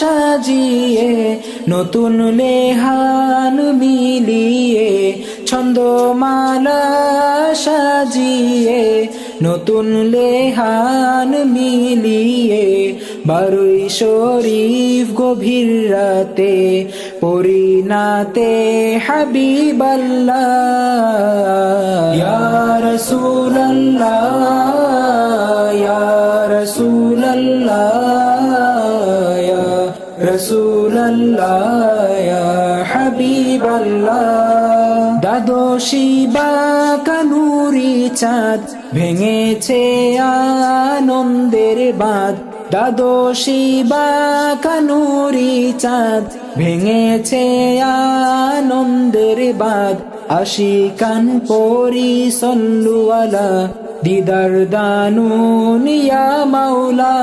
সাজিয়ে, নতুন লেহান মিলিয়ে, ছন্দমালা সাজিয়ে, নতুন লেহান মিলিয়ে, বারুই শরীফ গভীর রাতে, পরিণাতে হাবিবাল্লাহ। ইয়া রাসূলুল্লাহ, ইয়া দাদোশী বা কানুরি চাঁদ, ভেঙেছে আনন্দের বাঁধ। দাদোশী বা কানুরি চাঁদ, ভেঙেছে আনন্দের বাঁধ। আশিকান পরি সল্লুয়ালা দিদার দানুন ইয়া মাওলা।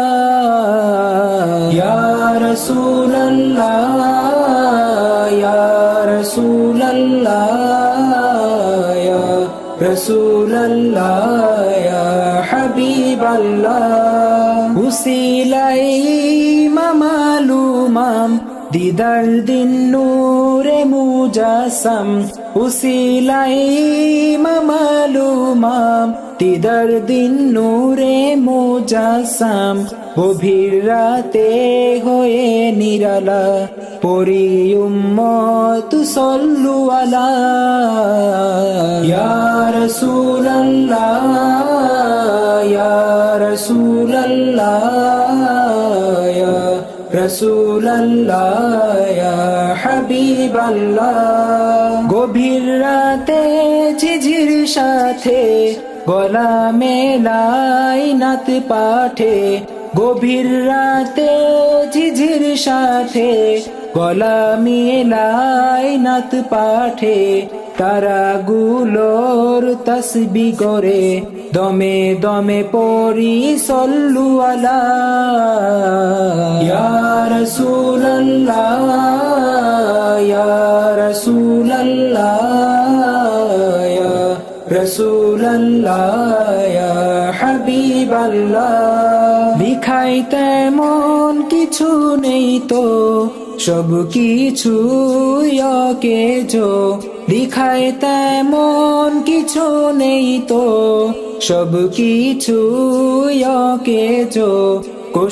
ইয়া রাসূলুল্লাহ ইয়া রাসূলুল্লাহ ইয়া রাসূলুল্লাহ, ইয়া মামালুমাম দিদার দিন নূরে মুজাসম, উসিলাই মামালুমাম। দিদার দিন নূরে মুজাসম, গভীর রাতে হয়ে নিরালা। পরি উম্মত সল্লু আলা। ইয়া রাসূলুল্লাহ, ইয়া ইয়া হাবিবাল্লাহ। গভীর রাতে ঝিঝির সাথে গলা মেলাই নাত পাঠে। গভীর রাতে ঝিঝির সাথে গলা মেলাই নাত পাঠে। তারা গুলোর তসবি করে দমে দমে পরি সল্লু আলা। ইয়া রাসূলুল্লাহ ইয়া রাসূলুল্লাহ ইয়া রাসূলুল্লাহ, ইয়া হাবিবাল্লাহ। লিখাই তেমন কিছু নেই তো, সব কিছু কে যো লিখায় তেমন কিছু নেই তো, সব কিছু কে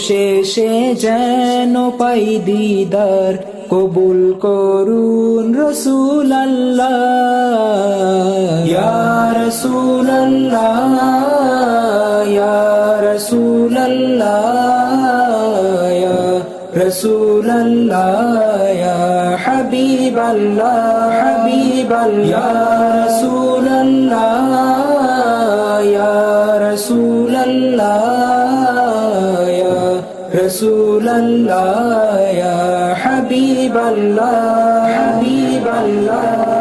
শেষে যেন পাই দিদার কবুল করুন রসুল আল্লাহ রসুল আল্লাহ রসুল আল্লাহ রসুল আল্লাহ হাবিব আল্লাহ হাবিব আল্লাহ রসুল আল্লাহ رسول الله يا حبيب الله. حبيب الله.